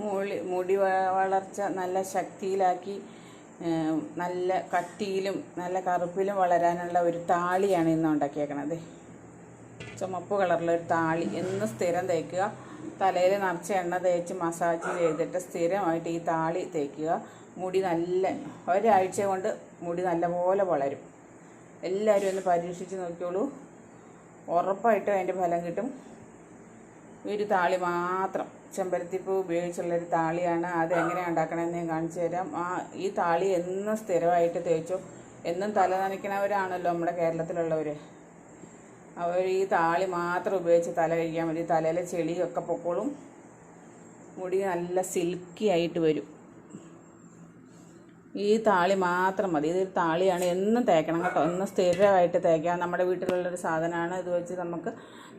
മുടി മുടി വളർച്ച നല്ല ശക്തിയിലാക്കി നല്ല കട്ടിയിലും നല്ല കറുപ്പിലും വളരാനുള്ള ഒരു താളിയാണ് ഇന്ന് ഉണ്ടാക്കിയേക്കണത്. ചുമപ്പ് കളറിലെ ഒരു താളി. എന്ന് സ്ഥിരം തേക്കുക. തലയിൽ നിറച്ച എണ്ണ തേച്ച് മസാജ് ചെയ്തിട്ട് സ്ഥിരമായിട്ട് ഈ താളി തേക്കുക. മുടി നല്ല ഒരാഴ്ച കൊണ്ട് മുടി നല്ലപോലെ വളരും. എല്ലാവരും ഒന്ന് പരീക്ഷിച്ച് നോക്കിയോളൂ ഉറപ്പായിട്ടും അതിന്റെ ഫലം കിട്ടും. ഒരു താളി മാത്രം. ചെമ്പരത്തിപ്പൂ ഉപയോഗിച്ചുള്ളൊരു താളിയാണ്. അത് എങ്ങനെയാണ് ഉണ്ടാക്കണമെന്ന് ഞാൻ കാണിച്ചു തരാം. ആ ഈ താളി എന്നും സ്ഥിരമായിട്ട് തേച്ചു. എന്നും തല നനയ്ക്കണവരാണല്ലോ നമ്മുടെ കേരളത്തിലുള്ളവർ അവർ ഈ താളി മാത്രം ഉപയോഗിച്ച് തല കഴിക്കാൻ മതി. തലയിലെ ചെളിയൊക്കെ പൊക്കോളും. മുടി നല്ല സിൽക്കി ആയിട്ട് വരും. ഈ താളി മാത്രം മതി. ഇതൊരു താളിയാണ് എന്നും തേക്കണം കേട്ടോ. എന്നും സ്ഥിരമായിട്ട് തേക്കാം. നമ്മുടെ വീട്ടിലുള്ളൊരു സാധനമാണ്. ഇത് വെച്ച് നമുക്ക്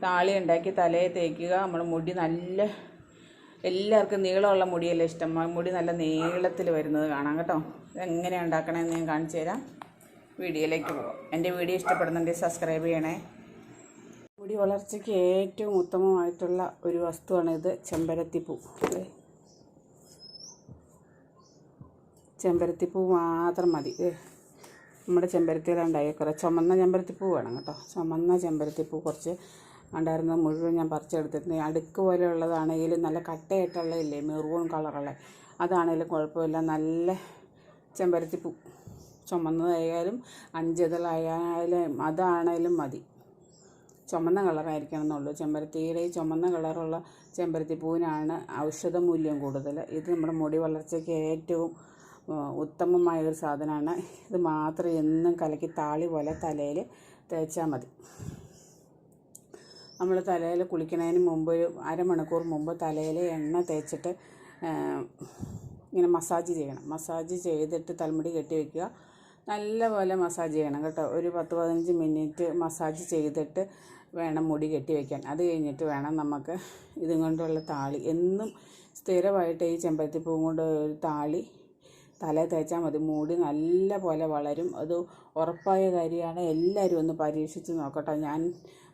താളി ഉണ്ടാക്കി തലയെ തേക്കുക. നമ്മുടെ മുടി നല്ല എല്ലാവർക്കും നീളമുള്ള മുടിയല്ലേ ഇഷ്ടം? മുടി നല്ല നീളത്തിൽ വരുന്നത് കാണാം കേട്ടോ. ഇതെങ്ങനെയാണ് ഉണ്ടാക്കണമെന്ന് ഞാൻ കാണിച്ചു തരാം. വീഡിയോയിലേക്ക് പോകാം. എന്റെ വീഡിയോ ഇഷ്ടപ്പെടുന്നുണ്ടെങ്കിൽ സബ്സ്ക്രൈബ് ചെയ്യണേ. മുടി വളർച്ചയ്ക്ക് ഏറ്റവും ഉത്തമമായിട്ടുള്ള ഒരു വസ്തുവാണ് ഇത് ചെമ്പരത്തിപ്പൂ. അല്ലേ? ചെമ്പരത്തിപ്പൂ മാത്രം മതി. നമ്മുടെ ചെമ്പരത്തിയിലുണ്ടായ കുറേ ചുമന്ന ചെമ്പരത്തിപ്പൂ വേണം കേട്ടോ. ചുമന്ന ചെമ്പരത്തിപ്പൂ കുറച്ച് ഉണ്ടായിരുന്നത് മുഴുവൻ ഞാൻ പറിച്ചെടുത്തിട്ടുണ്ട് അടുക്ക് പോലെയുള്ളതാണെങ്കിലും നല്ല കട്ടയായിട്ടുള്ളതില്ലേ മെറൂൺ കളറുള്ള അതാണെങ്കിലും കുഴപ്പമില്ല. നല്ല ചെമ്പരത്തി പൂ ചുമന്നതായാലും അഞ്ചിതളായാലും അതാണേലും മതി. ചുമന്ന കളറായിരിക്കണം എന്നുള്ളൂ ചെമ്പരത്തിയുടെ ഈ ചുമന്ന കളറുള്ള ചെമ്പരത്തി പൂവിനാണ് ഔഷധ മൂല്യം കൂടുതൽ. ഇത് നമ്മുടെ മുടി വളർച്ചയ്ക്ക് ഏറ്റവും ഉത്തമമായ ഒരു സാധനമാണ്. ഇത് മാത്രം എന്നും കലക്കി താളി പോലെ തലയിൽ തേച്ചാൽ മതി. നമ്മൾ തലയിൽ കുളിക്കുന്നതിന് മുമ്പ് ഒരു അരമണിക്കൂർ മുമ്പ് തലയിൽ എണ്ണ തേച്ചിട്ട് ഇങ്ങനെ മസാജ് ചെയ്യണം. മസാജ് ചെയ്തിട്ട് തലമുടി കെട്ടി വയ്ക്കുക നല്ലപോലെ മസാജ് ചെയ്യണം കേട്ടോ. ഒരു പത്ത് പതിനഞ്ച് മിനിറ്റ് മസാജ് ചെയ്തിട്ട് വേണം മുടി കെട്ടി വയ്ക്കാൻ അത് കഴിഞ്ഞിട്ട് വേണം നമുക്ക് ഇതും കൊണ്ടുള്ള താളി. എന്നും സ്ഥിരമായിട്ട് ഈ ചെമ്പരത്തിപ്പൂവും കൊണ്ട് ഒരു താളി തല തേച്ചാൽ മതി. മുടി നല്ല പോലെ വളരും. അത് ഉറപ്പായ കാര്യമാണ്. എല്ലാവരും ഒന്ന് പരീക്ഷിച്ച് നോക്കട്ടെ. ഞാൻ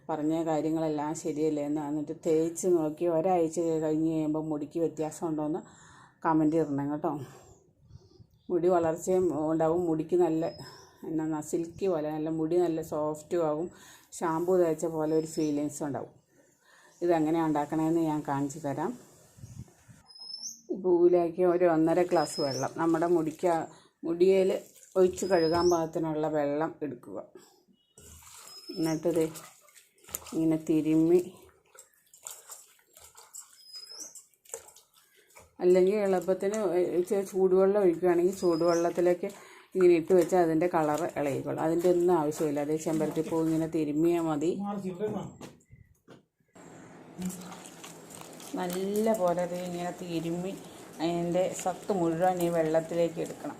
പറഞ്ഞ കാര്യങ്ങളെല്ലാം ശരിയല്ലേ എന്ന് എന്നിട്ട് തേച്ച് നോക്കി ഒരാഴ്ച കഴിഞ്ഞ് കഴിയുമ്പോൾ മുടിക്ക് വ്യത്യാസം ഉണ്ടോയെന്ന് കമന്റ് ഇടണം കേട്ടോ. മുടി വളർച്ചയും ഉണ്ടാവും. മുടിക്ക് നല്ല എന്നാ സിൽക്കി പോലെ നല്ല മുടി നല്ല സോഫ്റ്റും ആകും ഷാമ്പു തേച്ച പോലെ ഒരു ഫീലിങ്സ് ഉണ്ടാവും. ഇതെങ്ങനെയാണ് ഉണ്ടാക്കണമെന്ന് ഞാൻ കാണിച്ചു തരാം. പൂവിലേക്ക് ഒരു ഒന്നര ഗ്ലാസ് വെള്ളം നമ്മുടെ മുടിക്ക മുടിയിൽ ഒഴിച്ച് കഴുകാൻ പാകത്തിനുള്ള വെള്ളം എടുക്കുക. എന്നിട്ടത് ഇങ്ങനെ തിരുമ്മി അല്ലെങ്കിൽ എളുപ്പത്തിന് ചൂടുവെള്ളം ഒഴിക്കുകയാണെങ്കിൽ ചൂടുവെള്ളത്തിലേക്ക് ഇങ്ങനെ ഇട്ട് വെച്ചാൽ അതിന്റെ കളർ ഇളകിക്കോളും. അതിന്റെ ഒന്നും ആവശ്യമില്ല. അതേ ചെമ്പരത്തിപ്പൂ ഇങ്ങനെ തിരുമ്മിയാൽ മതി. നല്ല പോലെ അത് ഇങ്ങനെ തിരുമ്മി അതിന്റെ സത്ത് മുഴുവൻ ഈ വെള്ളത്തിലേക്ക് എടുക്കണം.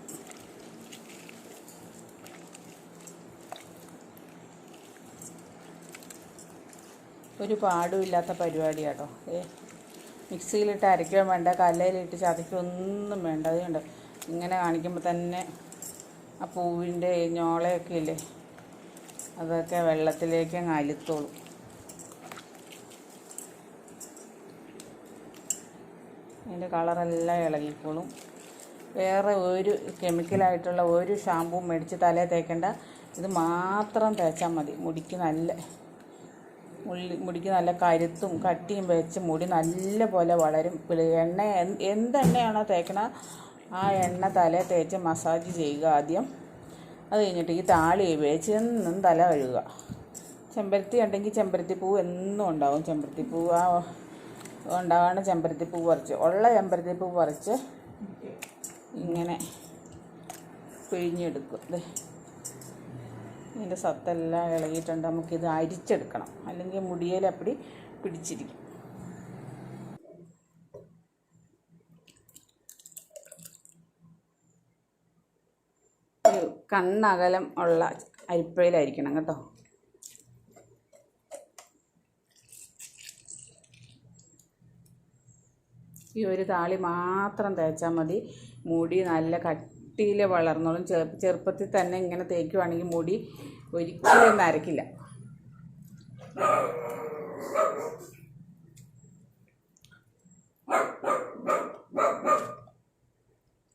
ഒരു പാടുമില്ലാത്ത പരിപാടിയാട്ടോ. ഏ മിക്സിയിലിട്ട് അരയ്ക്കുകയും വേണ്ട കല്ലയിലിട്ട് ചതയ്ക്കൊന്നും വേണ്ട. അതുകൊണ്ട് ഇങ്ങനെ കാണിക്കുമ്പോൾ തന്നെ ആ പൂവിന്റെ ഞോളയൊക്കെ ഇല്ലേ? അതൊക്കെ വെള്ളത്തിലേക്ക് അലുത്തോളും. അതിന്റെ കളറെല്ലാം ഇളകിക്കോളും. വേറെ ഒരു കെമിക്കലായിട്ടുള്ള ഒരു ഷാമ്പൂ മേടിച്ച് തലയിൽ തേക്കേണ്ട. ഇത് മാത്രം തേച്ചാൽ മതി. മുടിക്ക് നല്ല മുള്ളി മുടിക്ക് നല്ല കരുത്തും കട്ടിയും വെച്ച് മുടി നല്ല പോലെ വളരും. എണ്ണ എന്ത് എന്തെണ്ണയാണോ തേക്കണ ആ എണ്ണ തല തേച്ച് മസാജ് ചെയ്യുക ആദ്യം. അത് കഴിഞ്ഞിട്ട് ഈ താളി ഉപയോഗിച്ച് എന്നും തല കഴുകുക. ചെമ്പരത്തി ഉണ്ടെങ്കിൽ ചെമ്പരത്തി പൂ എന്നും ഉണ്ടാവും. ചെമ്പരത്തി പൂ ആ ഉണ്ടാവുന്ന ചെമ്പരത്തിപ്പൂ പറിച്ച് ഉള്ള ചെമ്പരത്തിപ്പൂ പറിച്ച് ഇങ്ങനെ പിഴിഞ്ഞെടുക്കും ദേ ഇതിന്റെ സത്തെല്ലാം ഇളകിയിട്ടുണ്ട്. നമുക്കിത് അരിച്ചെടുക്കണം. അല്ലെങ്കിൽ മുടിയിൽ അപ്പടി പിടിച്ചിരിക്കും. കണ്ണകലം ഉള്ള അരിപ്പയിലായിരിക്കണം കേട്ടോ. ഈ ഒരു താളി മാത്രം തേച്ചാൽ മതി. മുടി നല്ല കട്ടിയിൽ വളർന്നോളും. ചെറു ചെറുപ്പത്തിൽ തന്നെ ഇങ്ങനെ തേക്കുവാണെങ്കിൽ മുടി ഒരിക്കലും നരക്കില്ല.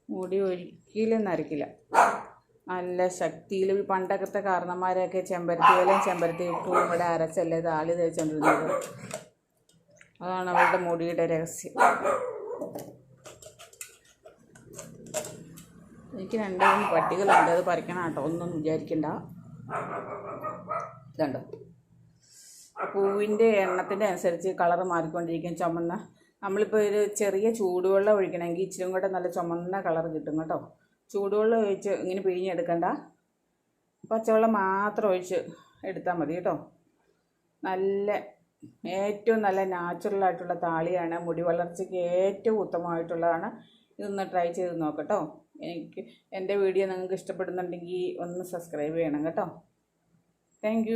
മുടി ഒരിക്കലും നരക്കില്ല. നല്ല ശക്തിയിൽ പണ്ടകത്തെ കാരണന്മാരൊക്കെ ചെമ്പരത്തി വേലയും ചെമ്പരത്തി പൂവും ഇവിടെ അരച്ചല്ലേ താളി തേച്ചുകൊണ്ടിരുന്നത് അതാണ് അവരുടെ മുടിയുടെ രഹസ്യം. എനിക്ക് രണ്ട് മൂന്ന് പട്ടികളുണ്ട്. അത് പറിക്കണം കേട്ടോ. ഒന്നും വിചാരിക്കണ്ട. ഇതുണ്ടോ? പൂവിന്റെ എണ്ണത്തിന്റെ അനുസരിച്ച് കളർ മാറിക്കൊണ്ടിരിക്കും. ചുമന്ന നമ്മളിപ്പോൾ ഒരു ചെറിയ ചൂടുവെള്ളം ഒഴിക്കണമെങ്കിൽ ഇച്ചിരി കൂടെ നല്ല ചുമന്ന കളർ കിട്ടും കേട്ടോ. ചൂടുവെള്ളം ഒഴിച്ച് ഇങ്ങനെ പിഴിഞ്ഞെടുക്കണ്ട. പച്ചവെള്ളം മാത്രം ഒഴിച്ച് എടുത്താൽ മതി കേട്ടോ. നല്ല ഏറ്റവും നല്ല നാച്ചുറൽ ആയിട്ടുള്ള താളിയാണ്. മുടി വളർച്ചയ്ക്ക് ഏറ്റവും ഉത്തമമായിട്ടുള്ളതാണ്. ഇതൊന്ന് ട്രൈ ചെയ്ത് നോക്കട്ടോ. എനിക്ക് എന്റെ വീഡിയോ നിങ്ങൾക്ക് ഇഷ്ടപ്പെടുന്നുണ്ടെങ്കിൽ ഒന്ന് സബ്സ്ക്രൈബ് ചെയ്യണം കേട്ടോ. താങ്ക്